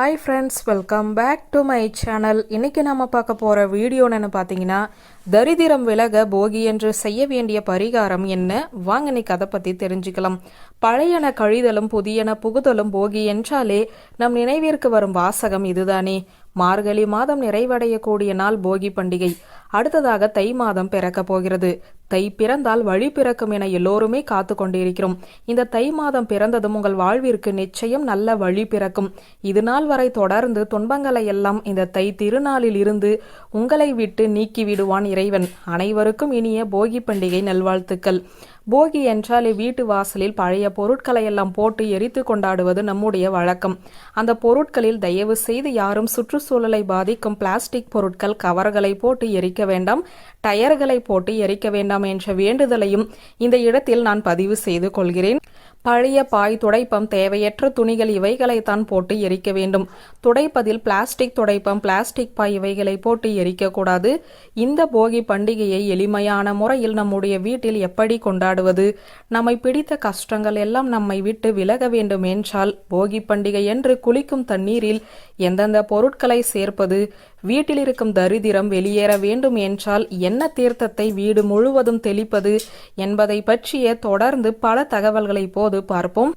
Hi friends welcome back to my channel இன்னைக்கு நம்ம பார்க்க போகிற வீடியோன்னு பார்த்தீங்கன்னா தரிதிரம் விலக போகி என்று செய்ய வேண்டிய பரிகாரம் என்ன? வாங்க நீ கதை பற்றி தெரிஞ்சுக்கலாம். பழையன கழிதலும் புதியன புகுதலும் போகி என்றாலே நம் நினைவிற்கு வரும் வாசகம் இதுதானே. மார்கழி மாதம் நிறைவடையக்கூடிய நாள் போகி பண்டிகை. அடுத்ததாக தை மாதம் பிறக்க போகிறது. தை பிறந்தால் வழி பிறக்கும் என எல்லோருமே காத்து கொண்டிருக்கிறோம். இந்த தை மாதம் பிறந்ததும் உங்கள் வாழ்விற்கு நிச்சயம் நல்ல வழி பிறக்கும். இது நாள் வரை தொடர்ந்து துன்பங்களை எல்லாம் இந்த தை திருநாளில் இருந்து உங்களை விட்டு நீக்கி விடுவான் இறைவன். அனைவருக்கும் இனிய போகி பண்டிகை நல்வாழ்த்துக்கள். போகி என்றாலே வீட்டு வாசலில் பழைய பொருட்களை எல்லாம் போட்டு எரித்து கொண்டாடுவது நம்முடைய வழக்கம். அந்த பொருட்களில் தயவு செய்து யாரும் சுற்றுச்சூழலை பாதிக்கும் பிளாஸ்டிக் பொருட்கள் கவர்களை போட்டு எரிக்க வேண்டாம் டயர்களை போட்டு எரிக்க வேண்டாம் என்ற வேண்டுதலையும் இந்த இடத்தில் நான் பதிவு செய்து கொள்கிறேன். பழைய பாய் துடைப்பம் தேவையற்ற துணிகள் இவைகளைத்தான் போட்டு எரிக்க வேண்டும். துடைப்பதில் பிளாஸ்டிக் துடைப்பம் பிளாஸ்டிக் பாய் இவைகளை போட்டு எரிக்கக்கூடாது இந்த போகி பண்டிகையை எளிமையான முறையில் நம்முடைய வீட்டில் எப்படி கொண்டாடுவது? நம்மை பிடித்த கஷ்டங்கள் எல்லாம் நம்மை விட்டு விலக வேண்டும் என்றால் போகி பண்டிகை என்று குளிக்கும் தண்ணீரில் எந்தெந்த பொருட்களை சேர்ப்பது? வீட்டில் இருக்கும் தரிதிரம் வெளியேற வேண்டும் என்றால் என்ன தீர்த்தத்தை வீடு முழுவதும் தெளிப்பது என்பதை பற்றிய தொடர்ந்து பல தகவல்களை போது பார்ப்போம்.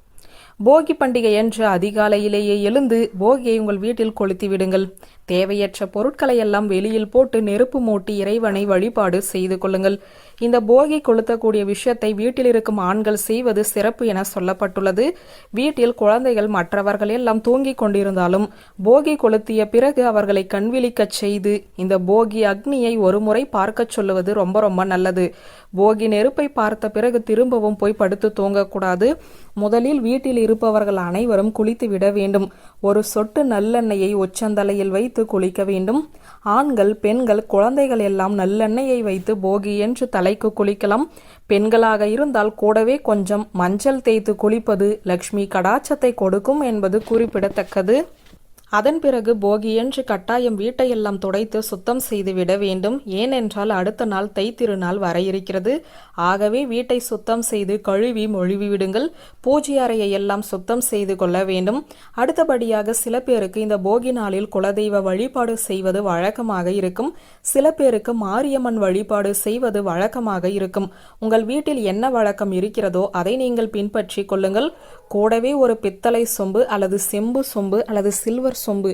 போகி பண்டிகை என்று அதிகாலையிலேயே எழுந்து போகியை உங்கள் வீட்டில் கொளுத்தி விடுங்கள். தேவையற்ற பொருட்களை எல்லாம் வெளியில் போட்டு நெருப்பு மூட்டி இறைவனை வழிபாடு செய்து கொள்ளுங்கள். இந்த போகி கொளுத்தக்கூடிய விஷயத்தை வீட்டில் இருக்கும் ஆண்கள் செய்வது சிறப்பு என சொல்லப்பட்டுள்ளது. வீட்டில் குழந்தைகள் மற்றவர்கள் எல்லாம் தூங்கிக் கொண்டிருந்தாலும் போகி கொளுத்திய பிறகு அவர்களை கண்விழிக்கச் செய்து இந்த போகி அக்னியை ஒருமுறை பார்க்கச் சொல்லுவது ரொம்ப ரொம்ப நல்லது. போகி நெருப்பை பார்த்த பிறகு திரும்பவும் போய் படுத்து தூங்கக்கூடாது. முதலில் வீட்டில் இருப்பவர்கள் அனைவரும் குளித்து விட வேண்டும். ஒரு சொட்டு நல்லெண்ணெயை ஒச்சந்தலையில் வைத்து குளிக்க வேண்டும். ஆண்கள் பெண்கள் குழந்தைகள் எல்லாம் நல்லெண்ணெயை வைத்து போகி என்று தலைக்கு குளிக்கலாம். பெண்களாக இருந்தால் கூடவே கொஞ்சம் மஞ்சள் தேய்த்து குளிப்பது லக்ஷ்மி கடாச்சத்தை கொடுக்கும் என்பது குறிப்பிடத்தக்கது. அதன் பிறகு போகியன்று கட்டாயம் வீட்டையெல்லாம் துடைத்து சுத்தம் செய்து விட வேண்டும். ஏனென்றால் அடுத்த நாள் தை திருநாள் வர இருக்கிறது. ஆகவே வீட்டை சுத்தம் செய்து கழுவி மொழிவி விடுங்கள். பூஜை அறையை எல்லாம் சுத்தம் செய்து கொள்ள வேண்டும். அடுத்தபடியாக சில பேருக்கு இந்த போகி நாளில் குலதெய்வ வழிபாடு செய்வது வழக்கமாக இருக்கும். சில பேருக்கு மாரியம்மன் வழிபாடு செய்வது வழக்கமாக இருக்கும். உங்கள் வீட்டில் என்ன வழக்கம் இருக்கிறதோ அதை நீங்கள் பின்பற்றி கொள்ளுங்கள். கூடவே ஒரு பித்தளை சொம்பு அல்லது செம்பு சொம்பு அல்லது சில்வர் சொம்பு.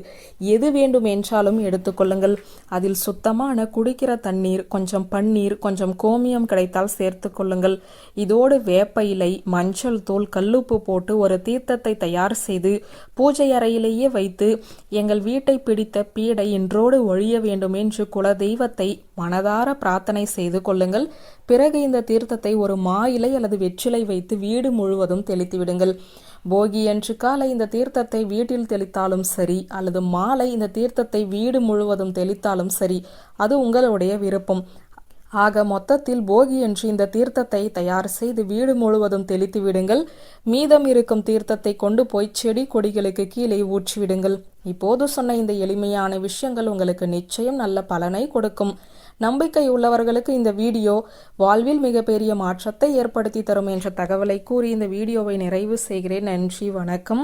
எது வேண்டும் என்றாலும் எடுத்துக்கொள்ளுங்கள் அதில் சுத்தமான குடிக்கிற தண்ணீர் கொஞ்சம் பன்னீர் கொஞ்சம் கோமியம் கிடைத்தால் சேர்த்து கொள்ளுங்கள். இதோடு வேப்ப இலை மஞ்சள் தூள் கல்லுப்பு போட்டு ஒரு தீர்த்தத்தை தயார் செய்து பூஜை அறையிலேயே வைத்து எங்கள் வீட்டை பிடித்த பீடை இன்றோடு ஒழிய வேண்டும் என்று குல தெய்வத்தை மனதார பிரார்த்தனை செய்து கொள்ளுங்கள். பிறகு இந்த தீர்த்தத்தை ஒரு மா இலை அல்லது வெற்றிலை வைத்து வீடு முழுவதும் தெளித்து விடுங்கள். போகி அன்று காலை இந்த தீர்த்தத்தை வீட்டில் தெளித்தாலும் சரி அல்லது மாலை இந்த தீர்த்தத்தை வீடு முழுவதும் தெளித்தாலும் சரி அது உங்களுடைய விருப்பம். ஆக மொத்தத்தில் போகி என்று இந்த தீர்த்தத்தை தயார் செய்து வீடு முழுவதும் தெளித்து விடுங்கள். மீதம் இருக்கும் தீர்த்தத்தை கொண்டு போய் செடி கொடிகளுக்கு கீழே ஊற்றிவிடுங்கள் இப்போது சொன்ன இந்த எளிமையான விஷயங்கள் உங்களுக்கு நிச்சயம் நல்ல பலனை கொடுக்கும். நம்பிக்கை உள்ளவர்களுக்கு இந்த வீடியோ வாழ்வில் மிகப்பெரிய மாற்றத்தை ஏற்படுத்தி தரும் என்ற தகவலை கூறி இந்த வீடியோவை நிறைவு செய்கிறேன். நன்றி வணக்கம்.